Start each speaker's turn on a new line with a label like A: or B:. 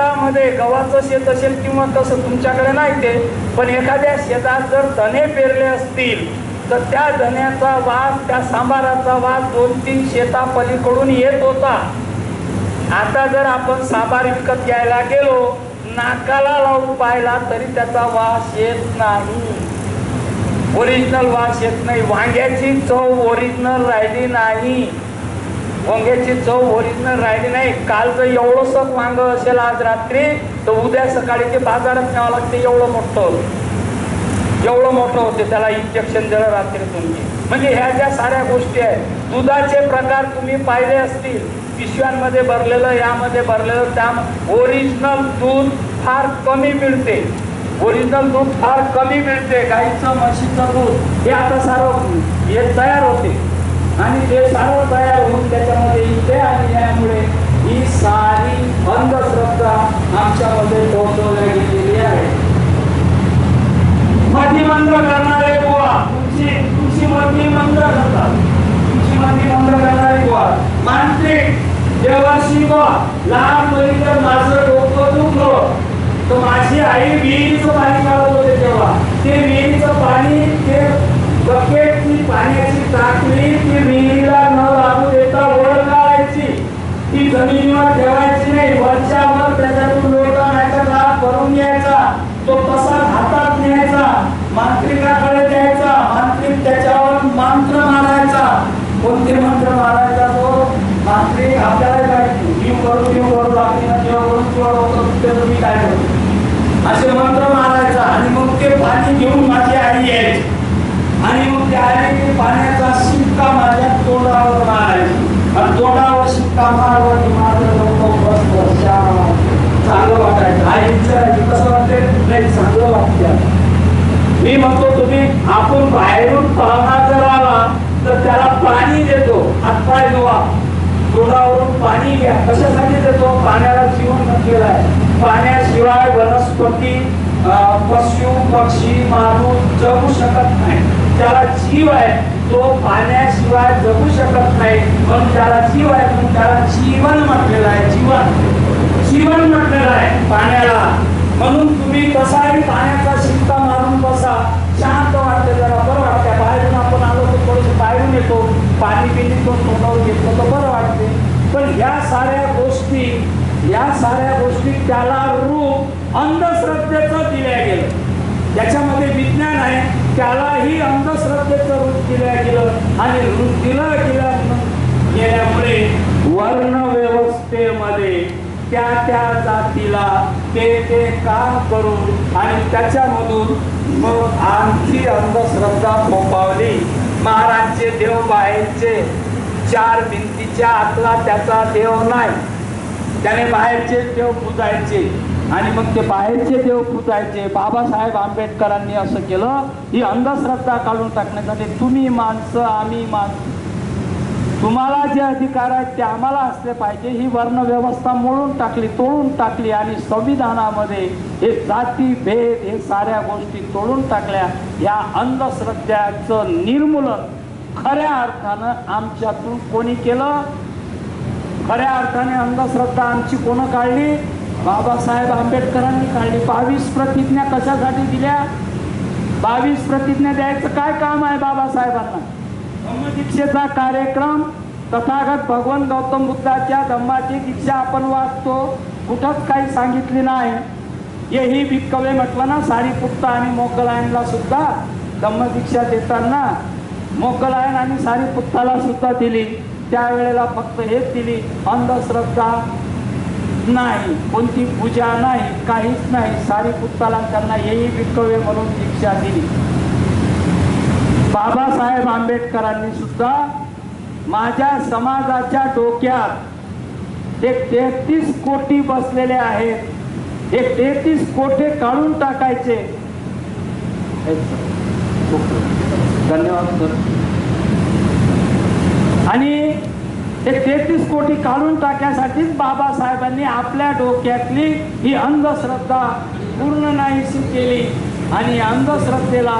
A: शेतामध्ये गव्हाचं शेत असेल किंवा कसं तुमच्याकडे नाही ते पण एखाद्या शेतात जर धने पेरले असतील तर त्या धन्याचा वास त्या सांबाराचा वास दोन तीन शेता पलीकडून येत होता. आता जर आपण सांबार विकत घ्यायला गेलो नाकाला लावून पाहिला तरी त्याचा वास येत नाही. ओरिजिनल वास येत नाही. वांग्याची चव ओरिजिनल राहिली नाही. वांग्याची चव ओरिजिनल राहिली नाही. काल जर एवढंसं वांग असेल आज रात्री तर उद्या सकाळी ते बाजारात न्यावं लागते एवढं मोठं. एवढं मोठं होते त्याला इंजेक्शन दिलं रात्री तुम्ही म्हणजे ह्या ज्या साऱ्या गोष्टी आहेत दुधाचे प्रकार तुम्ही पाहिले असतील पिशव्यांमध्ये भरलेलं यामध्ये भरलेलं त्या ओरिजिनल दूध फार कमी मिळते. ओरिजिनल दूध फार कमी मिळते. गाईचं म्हशीचं दूध हे आता सारं हे तयार होते. आणि ते सारं तयार होऊन देवाशी लहान मुली तर माझं डोकं दुखलं. तर माझी आई विहिरीचं पाणी काढत होते तेव्हा. ते विहिरीचं पाणी ते बकेटची पाण्याची टाकली ती विहिरीला न लागू देता वर काढायची. ती जमिनीवर ठेवायची नाही वरच्या वर त्याच्यातून लोटा नाहीतर करून घ्यायचा तो तसा हातात न्यायचा. मांत्रिकाकडे द्यायचा मांत्रिक त्याच्यावर मंत्र मारायचा कोणते मंत्र मारायचा तो मांत्रिक आपल्याला जीव करून जीव जेव्हा करून जेव्हा होतं ते तुम्ही काय करू असे मंत्र मारायचा आणि मग ते पाणी घेऊन माझी आई यायची. आणि मग त्या की पाण्याचा शिक्का माझ्या तोंडावर मारायची. आणि तोंडावर शिक्का मारला की माझं डोकं बस बस चांगलं वाटायचं. आई विचारायची कसं वाटते नाही चांगलं वाटते मी म्हणतो तुम्ही आपण बाहेरून पाहणार जर आला तर त्याला पाणी देतो हातपाय धुवा तोंडावरून पाणी घ्या. कशासाठी देतो पाण्याला जीवन नसलेलं आहे. पाण्याशिवाय वनस्पती अं, पशु पक्षी माणूस जगू शकत नाही. त्याला जीव आहे. तो पाण्याशिवाय जगू शकत नाही. पण त्याला जीव आहे. म्हणून त्याला जीवन म्हटलेलं आहे. जीवन. जीवन म्हटलेलं आहे पाण्याला. म्हणून तुम्ही कसाही पाण्याचा शिक्का मारून बसा. शांत वाटते जरा. बरं वाटतं. बाहेरून आपण आलो तर थोडस बाहेरून येतो. पाणी पिणी पण तोंडावर घेतलं तर बरं वाटते पण ह्या साऱ्या गोष्टी या साऱ्या गोष्टी त्याला रूप अंधश्रद्धेचं दिल्या गेलं. त्याच्यामध्ये विज्ञान आहे त्यालाही अंधश्रद्धेचं रूप दिलं गेलं आणि रूप दिलं गेल्या गेल्यामुळे वर्ण व्यवस्थेमध्ये त्या त्या जातीला ते ते काम करून आणि त्याच्यामधून मग आणखी अंधश्रद्धा फोपावली महाराजचे देव बाहेरचे चार भिंतीच्या आतला त्याचा देव नाही. त्याने बाहेरचे देव पुजायचे आणि मग ते बाहेरचे देव पुजायचे. बाबासाहेब आंबेडकरांनी असं केलं ही अंधश्रद्धा काढून टाकण्यासाठी तुम्ही माणसं आम्ही माणसं. तुम्हाला जे अधिकार आहेत ते आम्हाला असले पाहिजे. ही वर्णव्यवस्था मोडून टाकली तोडून टाकली आणि संविधानामध्ये हे जाती भेद हे साऱ्या गोष्टी तोडून टाकल्या. या अंधश्रद्धाचं निर्मूलन खऱ्या अर्थानं आमच्यातून कोणी केलं? खऱ्या अर्थाने अंधश्रद्धा आमची कोण काढली? बाबासाहेब आंबेडकरांनी काढली. बावीस प्रतिज्ञा कशासाठी दिल्या? बावीस प्रतिज्ञा द्यायचं काय काम आहे बाबासाहेबांना? धम्मदीक्षेचा कार्यक्रम तथागत भगवान गौतम बुद्धाच्या धम्माची दीक्षा आपण वाचतो. कुठंच काही सांगितली नाही. हेही भिक्कवे म्हटलं ना सारीपुत्ता आणि मोगलायनला सुद्धा धम्मदीक्षा देताना. मोकलायन आणि सारीपुत्ताला सुद्धा दिली. त्यावेळेला फक्त हेच दिली अंधश्रद्धा नाही कोणती पूजा नाही काहीच नाही सारी पुत्ताला त्यांना हेही विकवे म्हणून दीक्षा दिली. बाबासाहेब आंबेडकरांनी सुद्धा माझ्या समाजाच्या डोक्यात एक तेहतीस कोटी बसलेले आहेत. हे तेहतीस कोटे काढून टाकायचे? धन्यवाद सर. आणि ते तेहतीस कोटी काढून टाकण्यासाठीच बाबासाहेबांनी आपल्या डोक्यातली ही अंधश्रद्धा पूर्ण नाहीशी केली. आणि अंधश्रद्धेला